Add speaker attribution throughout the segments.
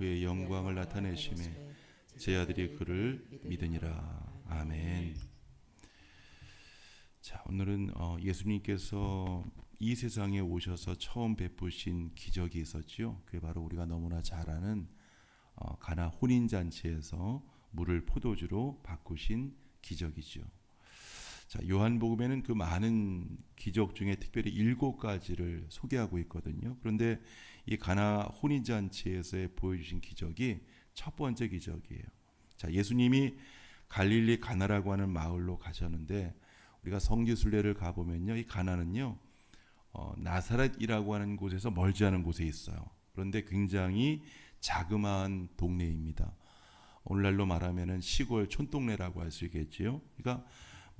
Speaker 1: 그의 영광을 나타내심에 제 아들이 그를 믿으니라. 아멘. 자, 오늘은 어, 예수님께서 이 세상에 오셔서 처음 베푸신 기적이 있었지요. 그게 바로 우리가 너무나 잘 아는 어, 가나 혼인 잔치에서 물을 포도주로 바꾸신 기적이죠. 자, 요한복음에는 그 많은 기적 중에 특별히 일곱 가지를 소개하고 있거든요. 그런데 이 가나 혼인 잔치에서 보여주신 기적이 첫 번째 기적이에요. 자, 예수님이 갈릴리 가나라고 하는 마을로 가셨는데 우리가 성지 순례를 가 보면요, 이 가나는요, 어, 나사렛이라고 하는 곳에서 멀지 않은 곳에 있어요. 그런데 굉장히 자그마한 동네입니다. 오늘날로 말하면은 시골 촌동네라고 할 수 있겠지요. 그러니까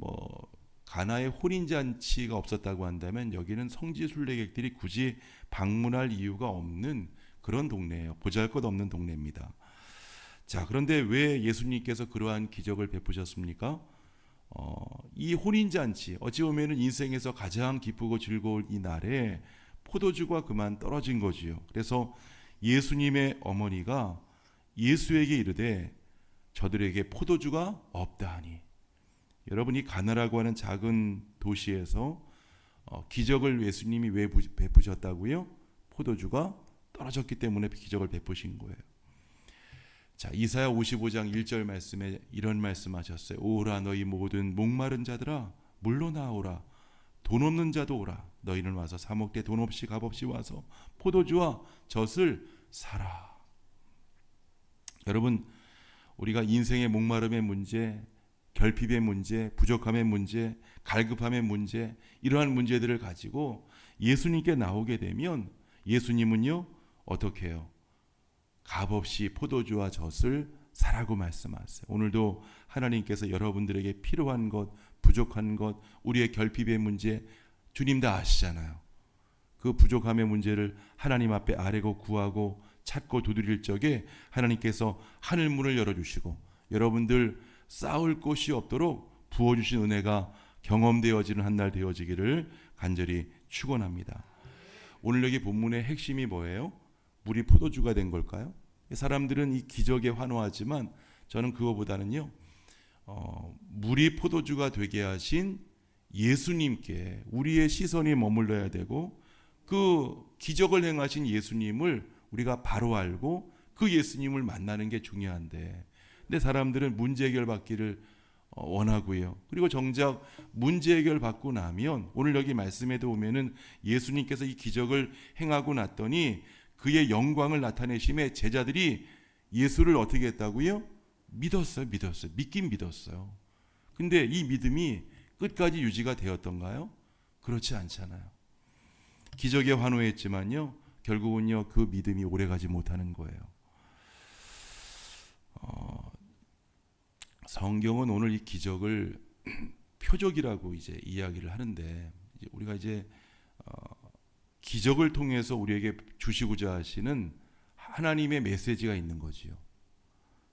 Speaker 1: 뭐 가나의 혼인 잔치가 없었다고 한다면 여기는 성지 순례객들이 굳이 방문할 이유가 없는 그런 동네예요. 보잘것없는 동네입니다. 자, 그런데 왜 예수님께서 그러한 기적을 베푸셨습니까? 어, 이 혼인 잔치 어찌 보면은 인생에서 가장 기쁘고 즐거울 이 날에 포도주가 그만 떨어진 거지요. 그래서 예수님의 어머니가 예수에게 이르되 저들에게 포도주가 없다 하니 여러분이 가나라고 하는 작은 도시에서 어, 기적을 예수님이 왜 부- 베푸셨다고요? 포도주가 떨어졌기 때문에 기적을 베푸신 거예요. 자, 이사야 55장 1절 말씀에 이런 말씀하셨어요. 오라 너희 모든 목마른 자들아 물로 나오라 돈 없는 자도 오라 너희는 와서 사 먹되 돈 없이 값 없이 와서 포도주와 젖을 사라. 여러분 우리가 인생의 목마름의 문제, 결핍의 문제, 부족함의 문제, 갈급함의 문제 이러한 문제들을 가지고 예수님께 나오게 되면 예수님은요 어떻게 해요? 값없이 포도주와 젖을 사라고 말씀하세요. 오늘도 하나님께서 여러분들에게 필요한 것, 부족한 것, 우리의 결핍의 문제 주님 다 아시잖아요. 그 부족함의 문제를 하나님 앞에 아뢰고 구하고 찾고 두드릴 적에 하나님께서 하늘 문을 열어 주시고 여러분들 싸울 곳이 없도록 부어 주신 은혜가 경험되어지는 한 날 되어지기를 간절히 축원합니다. 오늘 여기 본문의 핵심이 뭐예요? 물이 포도주가 된 걸까요? 사람들은 이 기적에 환호하지만 저는 그거보다는요, 어, 물이 포도주가 되게 하신 예수님께 우리의 시선이 머물러야 되고 그 기적을 행하신 예수님을 우리가 바로 알고 그 예수님을 만나는 게 중요한데, 근데 사람들은 문제 해결 받기를 어, 원하고요. 그리고 정작 문제 해결 받고 나면 오늘 여기 말씀에도 보면은 예수님께서 이 기적을 행하고 났더니 그의 영광을 나타내심에 제자들이 예수를 어떻게 했다고요? 믿었어요, 믿었어요. 믿긴 믿었어요. 근데 이 믿음이 끝까지 유지가 되었던가요? 그렇지 않잖아요. 기적에 환호했지만요, 결국은요, 그 믿음이 오래가지 못하는 거예요. 어, 성경은 오늘 이 기적을 표적이라고 이제 이야기를 하는데 이제 우리가 이제 어, 기적을 통해서 우리에게 주시고자 하시는 하나님의 메시지가 있는 거지요.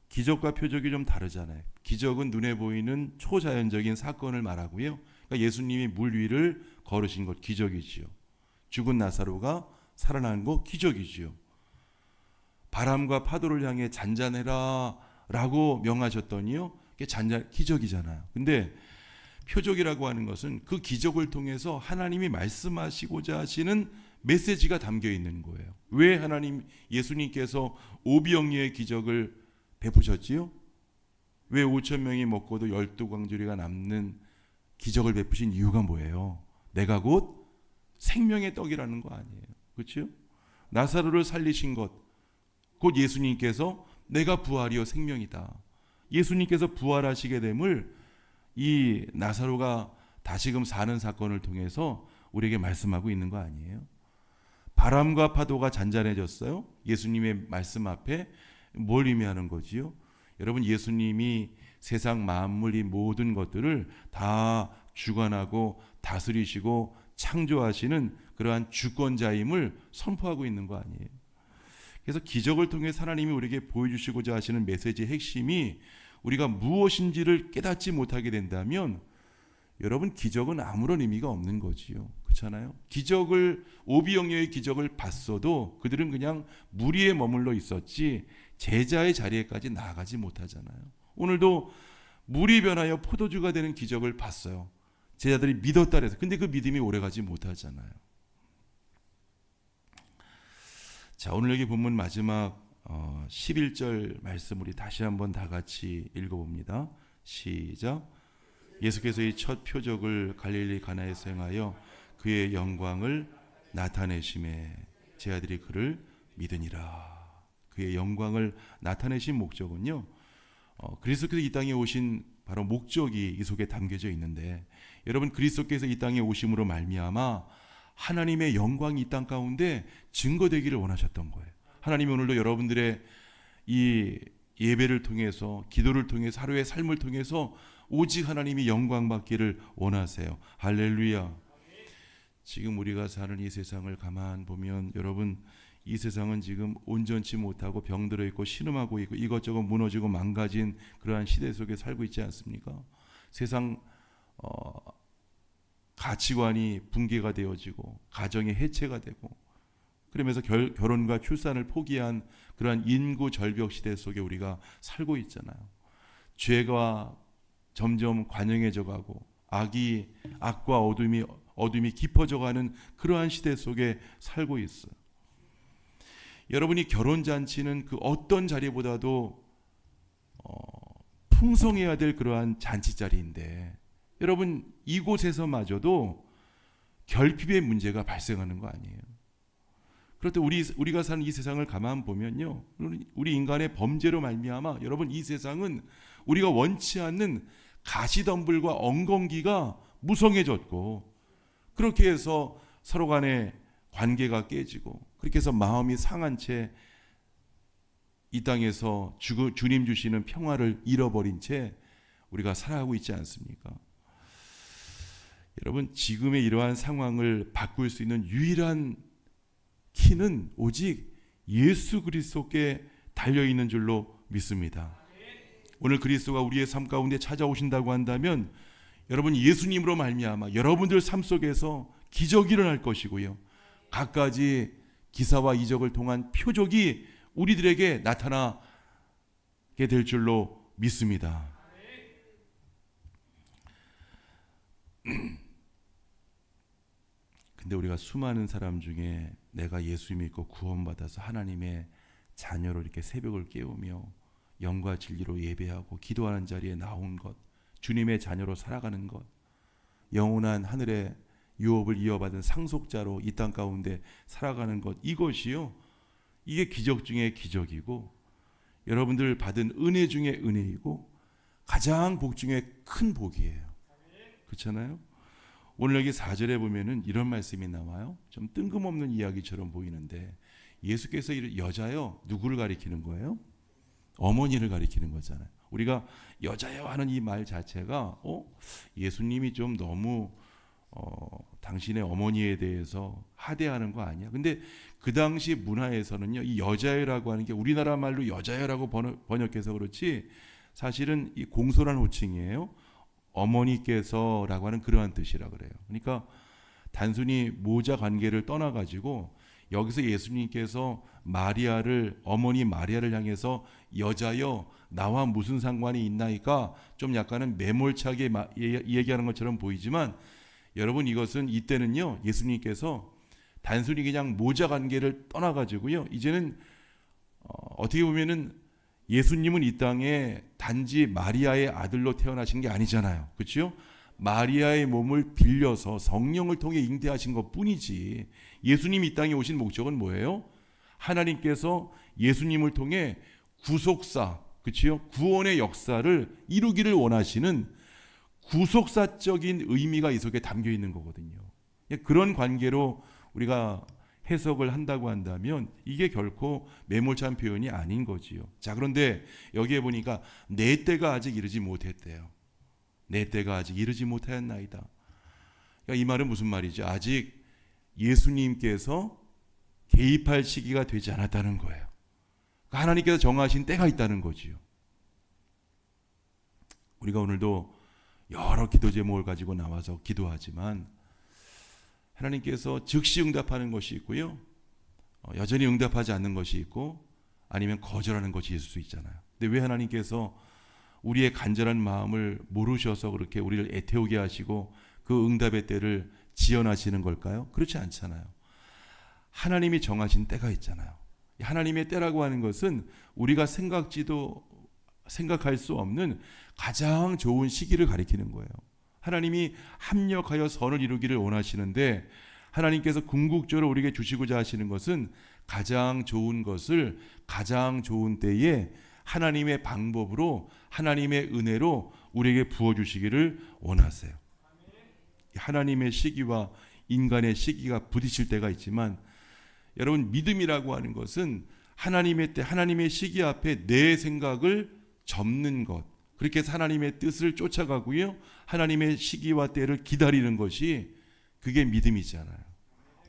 Speaker 1: 기적과 표적이 좀 다르잖아요. 기적은 눈에 보이는 초자연적인 사건을 말하고요. 그러니까 예수님이 물 위를 걸으신 것 기적이지요. 죽은 나사로가 살아난 거 기적이지요. 바람과 파도를 향해 잔잔해라 라고 명하셨더니요. 그게 잔잔 기적이잖아요. 근데 표적이라고 하는 것은 그 기적을 통해서 하나님이 말씀하시고자 하시는 메시지가 담겨 있는 거예요. 왜 하나님 예수님께서 오비영리의 기적을 베푸셨지요? 왜 5천 명이 먹고도 열두 광주리가 남는 기적을 베푸신 이유가 뭐예요? 내가 곧 생명의 떡이라는 거 아니에요. 그렇죠? 나사로를 살리신 것, 곧 예수님께서 내가 부활이요 생명이다. 예수님께서 부활하시게 됨을 이 나사로가 다시금 사는 사건을 통해서 우리에게 말씀하고 있는 거 아니에요? 바람과 파도가 잔잔해졌어요. 예수님의 말씀 앞에 뭘 의미하는 거지요? 여러분 예수님이 세상 만물 이 모든 것들을 다 주관하고 다스리시고 창조하시는 그러한 주권자임을 선포하고 있는 거 아니에요? 그래서 기적을 통해 하나님이 우리에게 보여주시고자 하시는 메시지의 핵심이 우리가 무엇인지를 깨닫지 못하게 된다면 여러분 기적은 아무런 의미가 없는 거지요. 그렇잖아요. 기적을 오비영녀의 기적을 봤어도 그들은 그냥 무리에 머물러 있었지 제자의 자리에까지 나아가지 못하잖아요. 오늘도 물이 변하여 포도주가 되는 기적을 봤어요. 제자들이 믿었다 그래서 근데 그 믿음이 오래가지 못하잖아요. 자 오늘 여기 본문 마지막 어, 11절 말씀 우리 다시 한번 다 같이 읽어봅니다. 시작. 예수께서 이 첫 표적을 갈릴리 가나에서 행하여 그의 영광을 나타내심에 제 아들이 그를 믿으니라. 그의 영광을 나타내신 목적은요. 어, 그리스도께서 이 땅에 오신 바로 목적이 이 속에 담겨져 있는데 여러분 그리스도께서 이 땅에 오심으로 말미암아 하나님의 영광이 이 땅 가운데 증거되기를 원하셨던 거예요. 하나님이 오늘도 여러분들의 이 예배를 통해서 기도를 통해서 하루의 삶을 통해서 오직 하나님이 영광 받기를 원하세요. 할렐루야. 지금 우리가 사는 이 세상을 가만 보면 여러분 이 세상은 지금 온전치 못하고 병들어 있고 신음하고 있고 이것저것 무너지고 망가진 그러한 시대 속에 살고 있지 않습니까? 세상 어, 가치관이 붕괴가 되어지고 가정의 해체가 되고 그러면서 결, 결혼과 출산을 포기한 그러한 인구 절벽 시대 속에 우리가 살고 있잖아요. 죄가 점점 관영해져 가고 악이 악과 어둠이 어둠이 깊어져 가는 그러한 시대 속에 살고 있어요. 여러분이 결혼 잔치는 그 어떤 자리보다도 어, 풍성해야 될 그러한 잔치 자리인데 여러분 이곳에서마저도 결핍의 문제가 발생하는 거 아니에요. 그럴 때 우리 우리가 사는 이 세상을 가만 보면요, 우리 인간의 범죄로 말미암아 여러분 이 세상은 우리가 원치 않는 가시덤불과 엉겅기가 무성해졌고 그렇게 해서 서로 간의 관계가 깨지고 그렇게 해서 마음이 상한 채 이 땅에서 주, 주님 주시는 평화를 잃어버린 채 우리가 살아가고 있지 않습니까? 여러분 지금의 이러한 상황을 바꿀 수 있는 유일한 키는 오직 예수 그리스도께 달려 있는 줄로 믿습니다. 오늘 그리스도가 우리의 삶 가운데 찾아오신다고 한다면 여러분 예수님으로 말미암아 여러분들 삶 속에서 기적이 일어날 것이고요. 갖가지 기사와 이적을 통한 표적이 우리들에게 나타나게 될 줄로 믿습니다. 근데 우리가 수많은 사람 중에 내가 예수 믿고 구원받아서 하나님의 자녀로 이렇게 새벽을 깨우며 영과 진리로 예배하고 기도하는 자리에 나온 것, 주님의 자녀로 살아가는 것, 영원한 하늘의 유업을 이어받은 상속자로 이 땅 가운데 살아가는 것 이것이요. 이게 기적 중의 기적이고 여러분들 받은 은혜 중의 은혜이고 가장 복 중에 큰 복이에요. 그렇잖아요? 오늘 여기 4절에 보면은 이런 말씀이 나와요. 좀 뜬금없는 이야기처럼 보이는데 예수께서 여자요 누구를 가리키는 거예요? 어머니를 가리키는 거잖아요. 우리가 여자여 하는 이 말 자체가 어 예수님이 좀 너무 어, 당신의 어머니에 대해서 하대하는 거 아니야? 근데 그 당시 문화에서는요, 이 여자애라고 하는 게 우리나라 말로 여자애라고 번역해서 그렇지 사실은 이 공손한 호칭이에요. 어머니께서라고 하는 그러한 뜻이라 그래요. 그러니까 단순히 모자 관계를 떠나 가지고 여기서 예수님께서 마리아를 어머니 마리아를 향해서 여자여 나와 무슨 상관이 있나이까 좀 약간은 매몰차게 예, 얘기하는 것처럼 보이지만 여러분 이것은 이때는요 예수님께서 단순히 그냥 모자 관계를 떠나 가지고요 이제는 어, 떻게 보면은 예수님은 이 땅에 단지 마리아의 아들로 태어나신 게 아니잖아요 그렇죠? 마리아의 몸을 빌려서 성령을 통해 잉태하신 것 뿐이지 예수님이 이 땅에 오신 목적은 뭐예요? 하나님께서 예수님을 통해 구속사 그렇죠? 구원의 역사를 이루기를 원하시는 구속사적인 의미가 이 속에 담겨 있는 거거든요. 예, 그런 관계로 우리가 해석을 한다고 한다면 이게 결코 매몰찬 표현이 아닌 거지요. 자, 그런데 여기에 보니까 내 때가 아직 이르지 못했대요. 내 때가 아직 이르지 못하였나이다. 그러니까 이 말은 무슨 말이죠? 아직 예수님께서 개입할 시기가 되지 않았다는 거예요. 그러니까 하나님께서 정하신 때가 있다는 거지요. 우리가 오늘도 여러 기도 제목을 가지고 나와서 기도하지만 하나님께서 즉시 응답하는 것이 있고요. 어, 여전히 응답하지 않는 것이 있고 아니면 거절하는 것이 있을 수 있잖아요. 근데 왜 하나님께서 우리의 간절한 마음을 모르셔서 그렇게 우리를 애태우게 하시고 그 응답의 때를 지연하시는 걸까요? 그렇지 않잖아요. 하나님이 정하신 때가 있잖아요. 하나님의 때라고 하는 것은 우리가 생각지도 생각할 수 없는 가장 좋은 시기를 가리키는 거예요. 하나님이 합력하여 선을 이루기를 원하시는데 하나님께서 궁극적으로 우리에게 주시고자 하시는 것은 가장 좋은 것을 가장 좋은 때에 하나님의 방법으로 하나님의 은혜로 우리에게 부어 주시기를 원하세요. 하나님의 시기와 인간의 시기가 부딪힐 때가 있지만 여러분 믿음이라고 하는 것은 하나님의 때 하나님의 시기 앞에 내 생각을 접는 것 그렇게 해서 하나님의 뜻을 쫓아가고요. 하나님의 시기와 때를 기다리는 것이 그게 믿음이잖아요.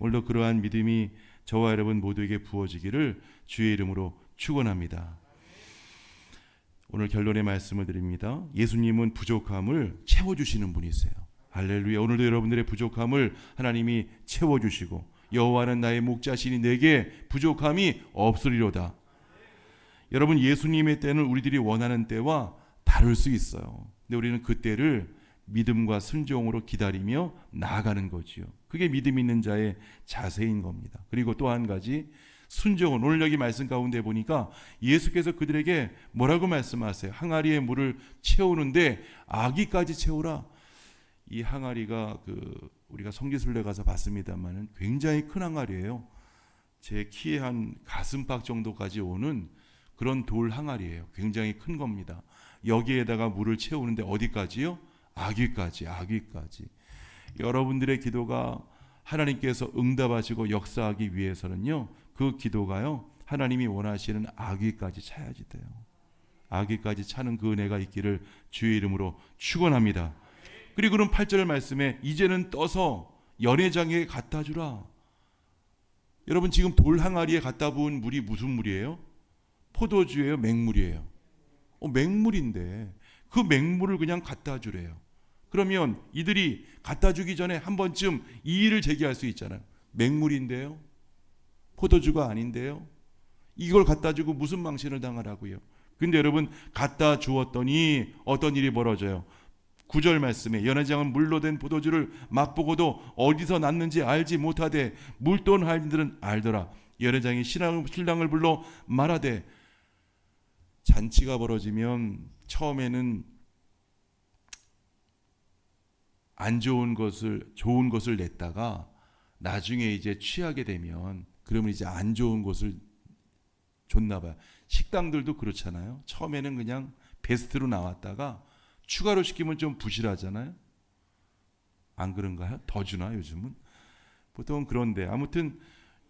Speaker 1: 오늘도 그러한 믿음이 저와 여러분 모두에게 부어지기를 주의 이름으로 축원합니다. 오늘 결론의 말씀을 드립니다. 예수님은 부족함을 채워 주시는 분이세요. 할렐루야. 오늘도 여러분들의 부족함을 하나님이 채워 주시고 여호와는 나의 목자시니 내게 부족함이 없으리로다. 여러분 예수님의 때는 우리들이 원하는 때와 다를 수 있어요. 근데 우리는 그 때를 믿음과 순종으로 기다리며 나아가는 거지요. 그게 믿음 있는 자의 자세인 겁니다. 그리고 또 한 가지 순종은 오늘 여기 말씀 가운데 보니까 예수께서 그들에게 뭐라고 말씀하세요? 항아리에 물을 채우는데 아기까지 채우라. 이 항아리가 그 우리가 성지순례 가서 봤습니다만은 굉장히 큰 항아리예요. 제 키의 한 가슴팍 정도까지 오는 그런 돌 항아리예요. 굉장히 큰 겁니다. 여기에다가 물을 채우는데 어디까지요? 아기까지, 아기까지. 여러분들의 기도가 하나님께서 응답하시고 역사하기 위해서는요. 그 기도가요. 하나님이 원하시는 아기까지 차야지 돼요. 아기까지 차는 그 은혜가 있기를 주의 이름으로 축원합니다. 그리고 그럼 8절 말씀에 이제는 떠서 연회장에 갖다 주라. 여러분 지금 돌 항아리에 갖다 부은 물이 무슨 물이에요? 포도주예요, 맹물이에요. 어, 맹물인데 그 맹물을 그냥 갖다 주래요. 그러면 이들이 갖다 주기 전에 한 번쯤 이의를 제기할 수 있잖아요. 맹물인데요. 포도주가 아닌데요. 이걸 갖다 주고 무슨 망신을 당하라고요. 근데 여러분 갖다 주었더니 어떤 일이 벌어져요? 구절 말씀에 연회장은 물로 된 포도주를 맛보고도 어디서 났는지 알지 못하되 물돈 할인들은 알더라. 연회장이 신랑, 신랑을 불러 말하되 잔치가 벌어지면 처음에는 안 좋은 것을 좋은 것을 냈다가 나중에 이제 취하게 되면 그러면 이제 안 좋은 것을 줬나 봐요. 식당들도 그렇잖아요. 처음에는 그냥 베스트로 나왔다가 추가로 시키면 좀 부실하잖아요. 안 그런가요? 더 주나 요즘은? 보통 그런데 아무튼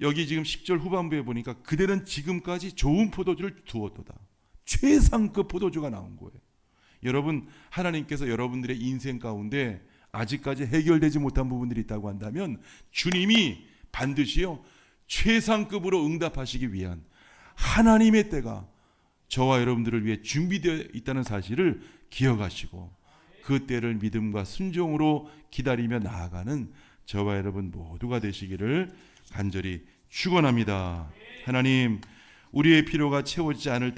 Speaker 1: 여기 지금 10절 후반부에 보니까 그들은 지금까지 좋은 포도주를 두었도다. 최상급 포도주가 나온 거예요. 여러분 하나님께서 여러분들의 인생 가운데 아직까지 해결되지 못한 부분들이 있다고 한다면 주님이 반드시요 최상급으로 응답하시기 위한 하나님의 때가 저와 여러분들을 위해 준비되어 있다는 사실을 기억하시고 그 때를 믿음과 순종으로 기다리며 나아가는 저와 여러분 모두가 되시기를 간절히 축원합니다. 하나님 우리의 필요가 채워지지 않을 때